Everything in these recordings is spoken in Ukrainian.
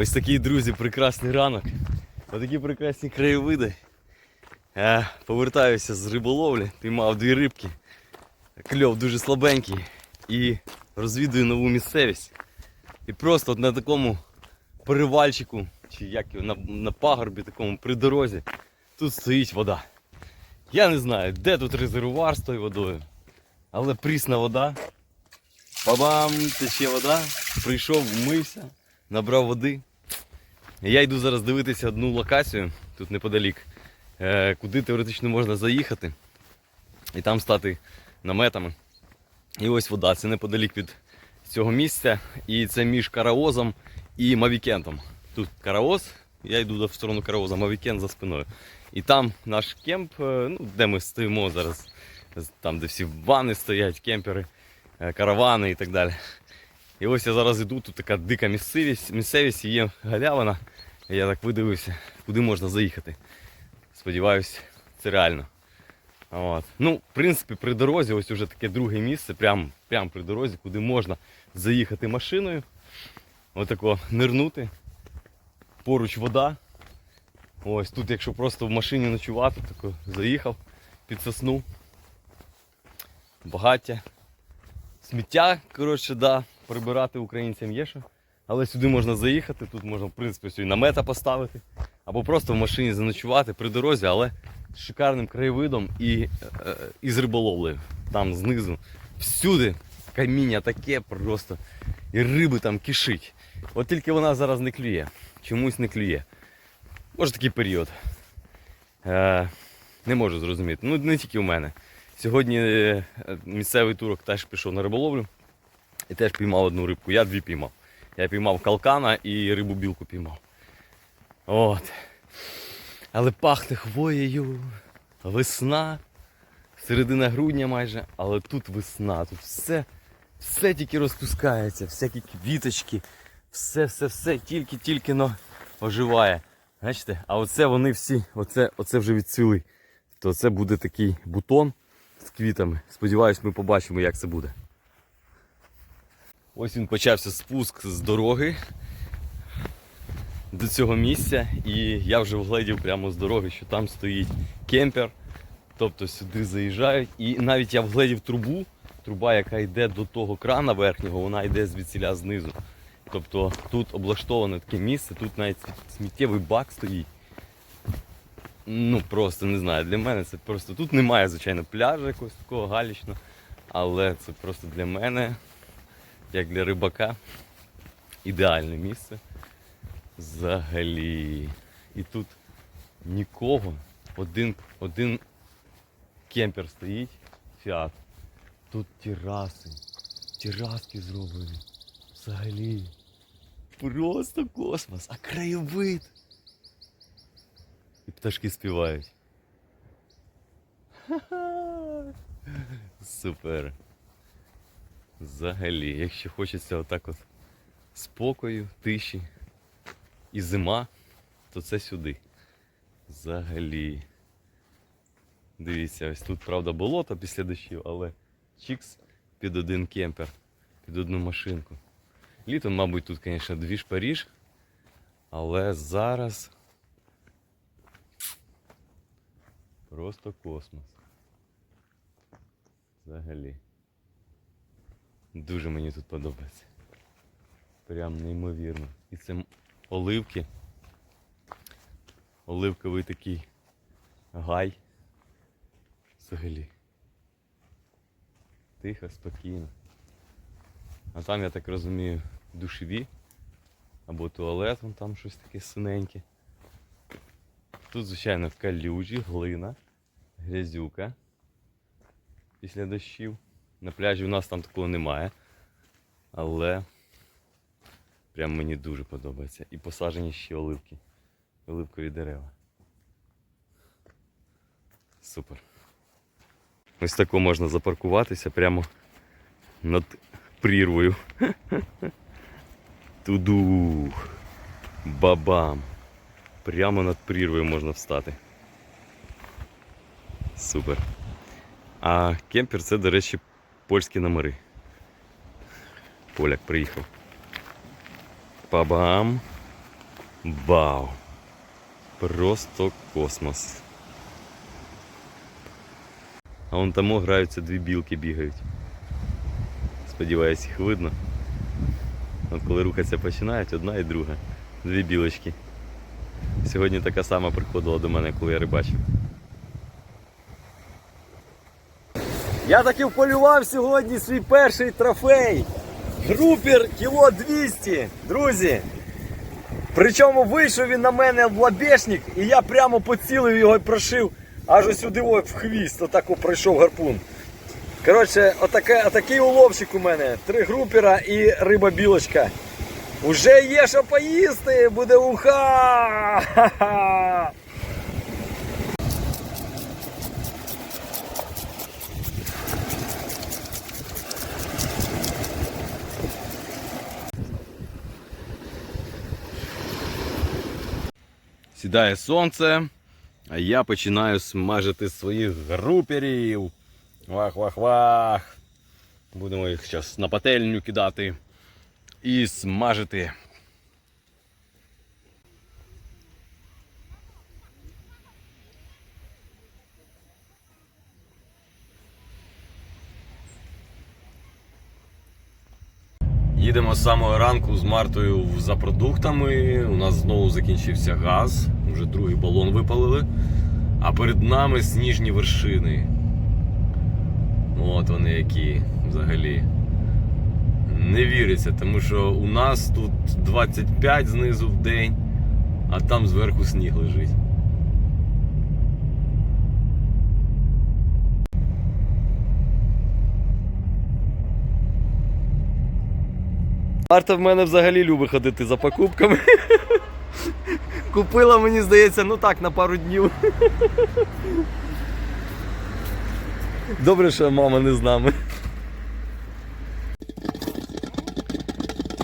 Ось такий, друзі, прекрасний ранок. Ось такі прекрасні краєвиди. Я повертаюся з риболовлі, піймав дві рибки. Кльов дуже слабенький. І розвідую нову місцевість. І просто от на такому перевальчику, чи як його, на, на пагорбі такому при дорозі, тут стоїть вода. Я не знаю, де тут резервуар з тою водою. Але прісна вода. Бабам, тече вода. Прийшов, вмився, набрав води. Я йду зараз дивитися одну локацію тут неподалік, е, куди теоретично можна заїхати і там стати наметами. І ось вода, це неподалік від цього місця. І це між караозом і Мавікентом. Тут караоз, я йду в сторону караоза, Мавікент за спиною. І там наш кемп, е, ну, де ми стоїмо зараз, там, де всі вани стоять, кемпери, е, каравани і так далі. І ось я зараз іду, тут така дика місцевість, місцевість є галявина. І я так видивився, куди можна заїхати. Сподіваюсь, це реально. От. Ну, в принципі, при дорозі, ось уже таке друге місце, прямо прям при дорозі, куди можна заїхати машиною. Отако нирнути. Поруч вода. Ось тут, якщо просто в машині ночувати, тако заїхав під сосну. Багаття. Сміття, коротше, да, прибирати українцям є що. Але сюди можна заїхати, тут можна, в принципі, сюди намета поставити. Або просто в машині заночувати при дорозі, але з шикарним краєвидом і, е, е, і з риболовлею. Там знизу. Всюди каміння таке просто. І риби там кишить. От тільки вона зараз не клює. Чомусь не клює. Може такий період. Е, не можу зрозуміти. Ну не тільки у мене. Сьогодні е, місцевий турок теж пішов на риболовлю і теж піймав одну рибку. Я дві піймав. Я піймав калкана і рибу білку піймав. От. Але пахне хвоєю. Весна. Середина грудня майже, але тут весна, тут все, все тільки розпускається, всякі квіточки, все, все, все тільки-тільки но оживає. Бачите? А оце вони всі, оце, оце вже відцвіли. То це буде такий бутон з квітами. Сподіваюсь, ми побачимо, як це буде. Ось він почався спуск з дороги до цього місця, і я вже вгледів прямо з дороги, що там стоїть кемпер. Тобто сюди заїжджають. І навіть я вгледів трубу, труба, яка йде до того крана верхнього, вона йде звідсіля знизу. Тобто тут облаштоване таке місце, тут навіть сміттєвий бак стоїть. Ну просто не знаю, для мене це просто. Тут немає, звичайно, пляжу якогось такого галічного, але це просто для мене, як для рибака, ідеальне місце. Взагалі. І тут нікого. Один, один кемпер стоїть, фіат. Тут тераси. Тераски зроблені. Взагалі. Просто космос. А краєвид. І пташки співають. Ха-ха. Супер. Взагалі, якщо хочеться отак от спокою, тиші і зима, то це сюди. Взагалі. Дивіться, ось тут, правда, болото після дощів, але чікс під один кемпер, під одну машинку. Літом, мабуть, тут, звісно, двіж Паріж, але зараз просто космос. Взагалі. Дуже мені тут подобається. Прям неймовірно. І це оливки. Оливковий такий гай. Взагалі. Тихо, спокійно. А там, я так розумію, душові. Або туалет, вон там щось таке синеньке. Тут, звичайно, калюжі, глина, грязюка після дощів. На пляжі у нас там такого немає. Але прям мені дуже подобається. І посаджені ще оливки. Оливкові дерева. Супер. Ось тако можна запаркуватися прямо над прірвою. Туду. Бабам. Прямо над прірвою можна встати. Супер. А кемпер це, до речі, польські номери. Поляк приїхав. Бабам. Вау! Просто космос. А вон там граються дві білки бігають. Сподіваюсь, їх видно. От коли рухатися починають, одна і друга. Дві білочки. Сьогодні така сама приходила до мене, коли я рибачив. Я таки вполював сьогодні свій перший трофей. Групер кіло 200. Друзі. Причому вийшов він на мене в лабешник, і я прямо поцілив його і прошив аж ось сюди в хвіст. Отак пройшов гарпун. Коротше, отаке, отакий уловчик у мене. Три групера і риба білочка. Уже є що поїсти, буде уха! Сідає сонце, а я починаю смажити своїх груперів. Вах-вах-вах. Будемо їх зараз на пательню кидати і смажити. Їдемо з самого ранку з Мартою за продуктами. У нас знову закінчився газ, вже другий балон випалили. А перед нами сніжні вершини. От вони які взагалі. Не віриться, тому що у нас тут 25 знизу в день, а там зверху сніг лежить. Марта в мене взагалі любить ходити за покупками. Купила, мені здається, ну так, на пару днів. Добре, що мама не з нами.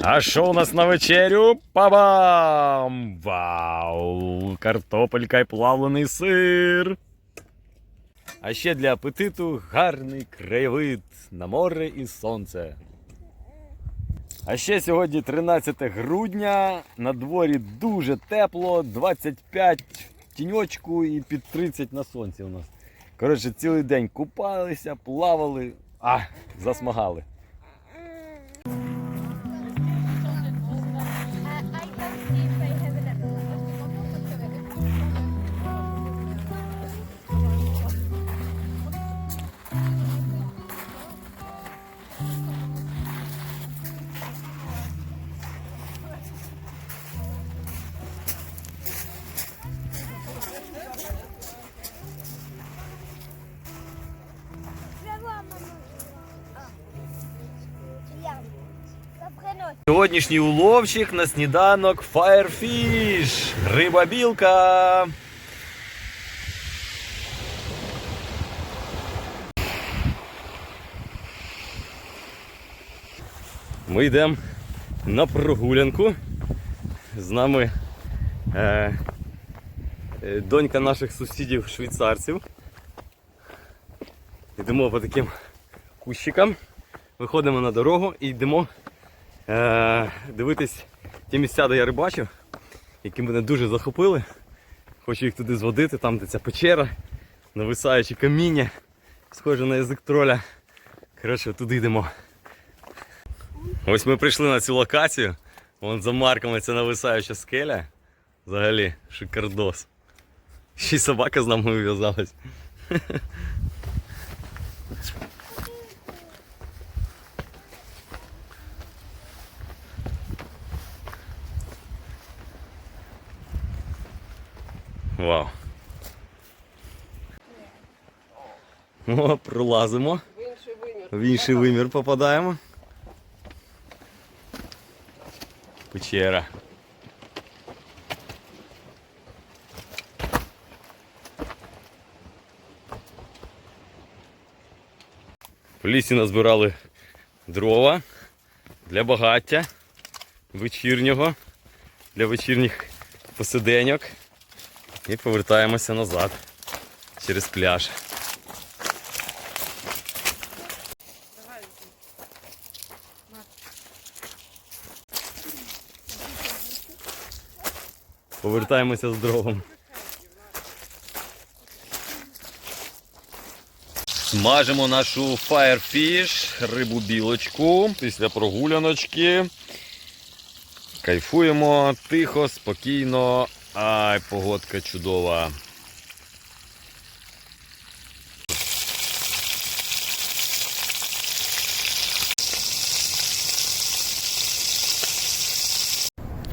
А що у нас на вечерю? Па-бам! Вау! Картопелька і плавлений сир. А ще для апетиту гарний краєвид на море і сонце. А ще сьогодні 13 грудня. На дворі дуже тепло, 25 в тіньочку і під 30 на сонці у нас. Коротше, цілий день купалися, плавали, а, засмагали. Сьогоднішній уловчик на сніданок Firefish. Риба білка. Ми йдемо на прогулянку. З нами е, е, донька наших сусідів швейцарців. Йдемо по таким кущикам, виходимо на дорогу і йдемо е, дивитись ті місця, де я рибачив, які мене дуже захопили. Хочу їх туди зводити, там де ця печера, нависаючи каміння, схоже на язик троля. Коротше, туди йдемо. Ось ми прийшли на цю локацію. Вон за марками ця нависаюча скеля. Взагалі, шикардос. Ще й собака з нами ув'язалась. Вау. О, пролазимо. В інший вимір. Попадаємо. Печера. В лісі назбирали дрова для багаття вечірнього, для вечірніх посиденьок. І повертаємося назад через пляж. Повертаємося з дровом. Смажимо нашу Firefish, рибу білочку після прогуляночки. Кайфуємо тихо, спокійно. Ай, погодка чудова.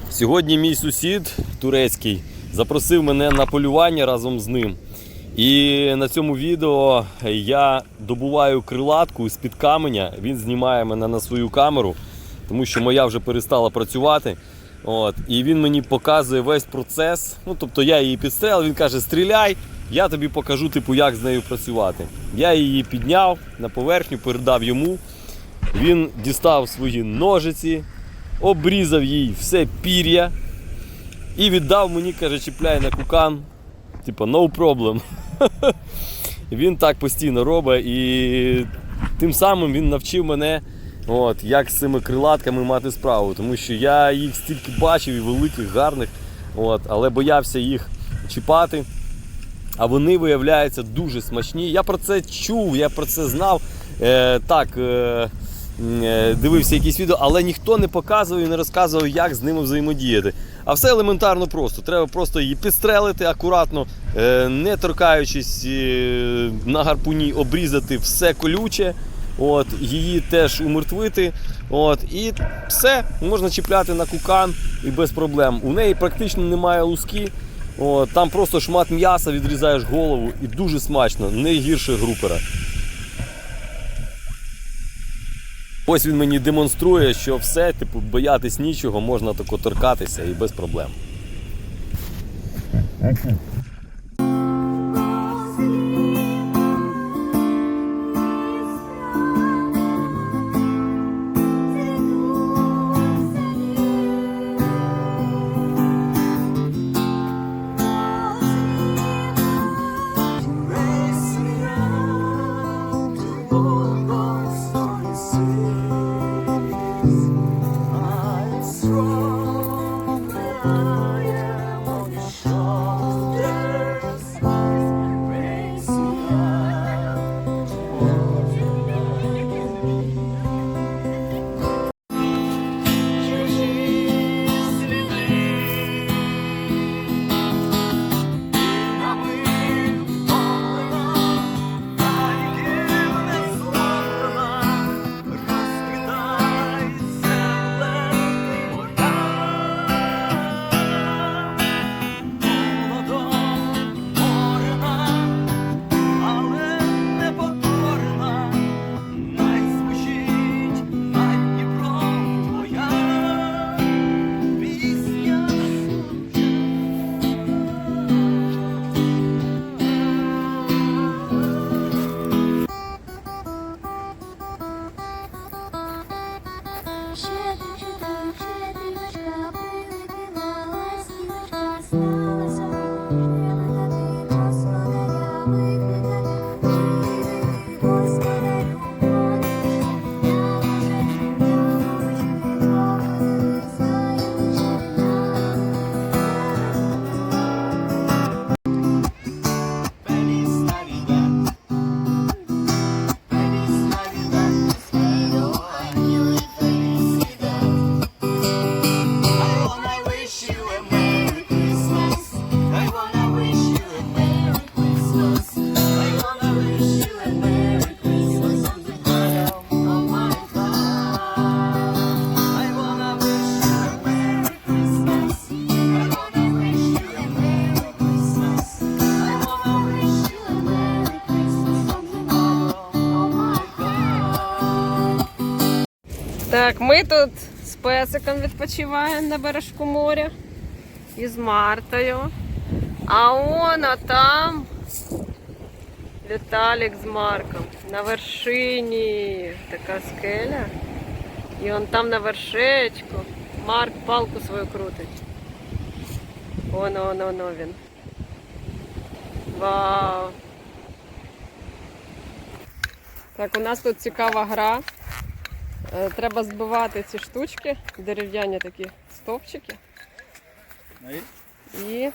Сьогодні мій сусід турецький запросив мене на полювання разом з ним. І на цьому відео я добуваю крилатку з-під каменя. Він знімає мене на свою камеру, тому що моя вже перестала працювати. От, і він мені показує весь процес. Ну, тобто я її підстрелив, він каже, стріляй, я тобі покажу, типу, як з нею працювати. Я її підняв на поверхню, передав йому. Він дістав свої ножиці, обрізав їй все пір'я і віддав мені, каже, чіпляй на кукан. Типа, no problem. Він так постійно робить і тим самим він навчив мене, от, як з цими крилатками мати справу. Тому що я їх стільки бачив і великих, гарних, от, але боявся їх чіпати. А вони виявляються дуже смачні. Я про це чув, я про це знав. Е, так, е, е, дивився якісь відео, але ніхто не показував і не розказував, як з ними взаємодіяти. А все елементарно просто. Треба просто її підстрелити акуратно, е, не торкаючись е, на гарпуні, обрізати все колюче. От, її теж умертвити. От, і все, можна чіпляти на кукан і без проблем. У неї практично немає луски. От, там просто шмат м'яса, відрізаєш голову і дуже смачно, не гірше групера. Ось він мені демонструє, що все, типу, боятись нічого, можна тако торкатися і без проблем. Так, ми тут з песиком відпочиваємо на бережку моря і з Мартою. А он а там Віталік з Марком на вершині. Така скеля. І он там на вершечку. Марк палку свою крутить. Воно, воно, воно він. Вау. Так, у нас тут цікава гра. Е, Треба збивати ці штучки, дерев'яні такі стовпчики. І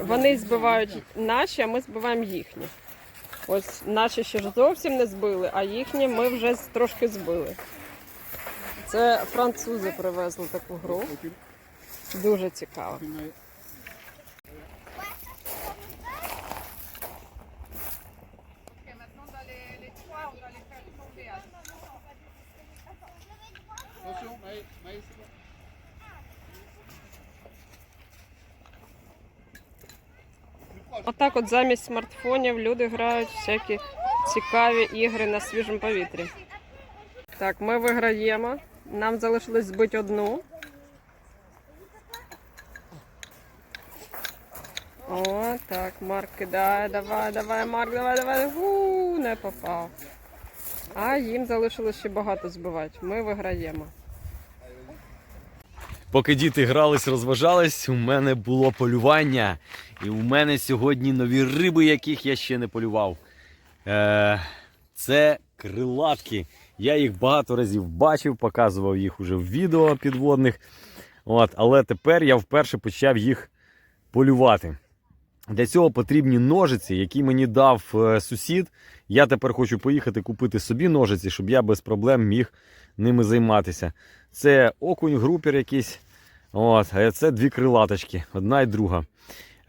вони збивають наші, а ми збиваємо їхні. Ось наші ще ж зовсім не збили, а їхні ми вже трошки збили. Це французи привезли таку гру. Дуже цікаво. Отак от замість смартфонів люди грають всякі цікаві ігри на свіжому повітрі. Так, ми виграємо. Нам залишилось збити одну. О, так, Марк кидає, давай, давай, Марк, давай, давай. У, не попав. А їм залишилось ще багато збивати. Ми виграємо. Поки діти грались, розважались, у мене було полювання. І у мене сьогодні нові риби, яких я ще не полював. Е, це крилатки. Я їх багато разів бачив, показував їх уже в відео підводних. От, але тепер я вперше почав їх полювати. Для цього потрібні ножиці, які мені дав е, сусід. Я тепер хочу поїхати купити собі ножиці, щоб я без проблем міг ними займатися. Це окунь, групер якийсь. От, а це дві крилаточки, одна і друга.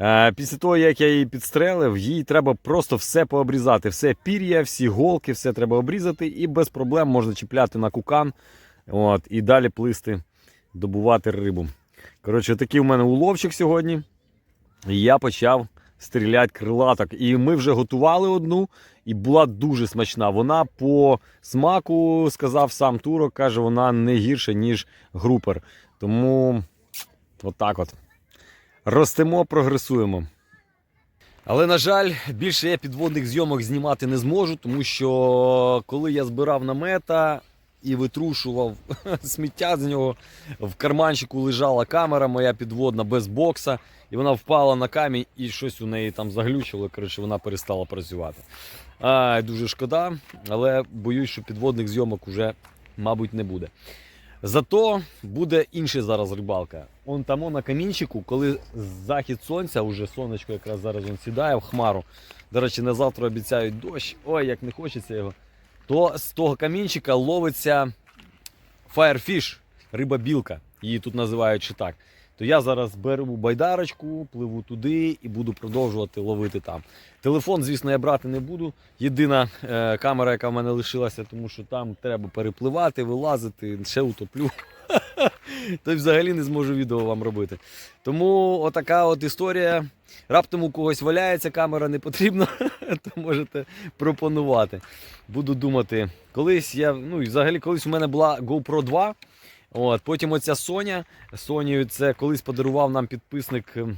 Е, після того, як я її підстрелив, їй треба просто все пообрізати. Все пір'я, всі голки, все треба обрізати, і без проблем можна чіпляти на кукан. От, і далі плисти, добувати рибу. Коротше, такий у мене уловчик сьогодні. І я почав стріляти крилаток. І ми вже готували одну, і була дуже смачна. Вона по смаку, сказав сам Турок, каже, вона не гірша, ніж групер. Тому отак от. Ростемо, прогресуємо. Але, на жаль, більше я підводних зйомок знімати не зможу, тому що коли я збирав намета і витрушував сміття з нього, в карманчику лежала камера моя підводна без бокса, і вона впала на камінь і щось у неї там заглючило. Коротше, вона перестала працювати. А, дуже шкода, але боюсь, що підводних зйомок уже, мабуть, не буде. Зато буде інша зараз рибалка. Он там на камінчику, коли захід сонця, уже сонечко якраз зараз він сідає в хмару. До речі, на завтра обіцяють дощ. Ой, як не хочеться його. То з того камінчика ловиться firefish, риба білка. Її тут називають ще так. То я зараз беру байдарочку, пливу туди і буду продовжувати ловити там. Телефон, звісно, я брати не буду. Єдина е, камера, яка в мене лишилася, тому що там треба перепливати, вилазити, ще утоплю. То й взагалі не зможу відео вам робити. Тому отака от історія. Раптом у когось валяється, камера не потрібна, то можете пропонувати. Буду думати. Колись я, ну і взагалі, колись у мене була GoPro 2. От, потім оця Соня. Сонію це колись подарував нам підписник. ем,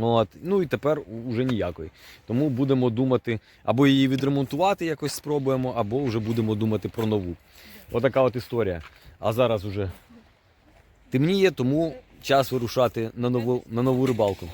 От, ну і тепер уже ніякої. Тому будемо думати, або її відремонтувати якось спробуємо, або вже будемо думати про нову. Отака от історія. А зараз уже темніє, тому час вирушати на нову, на нову рибалку.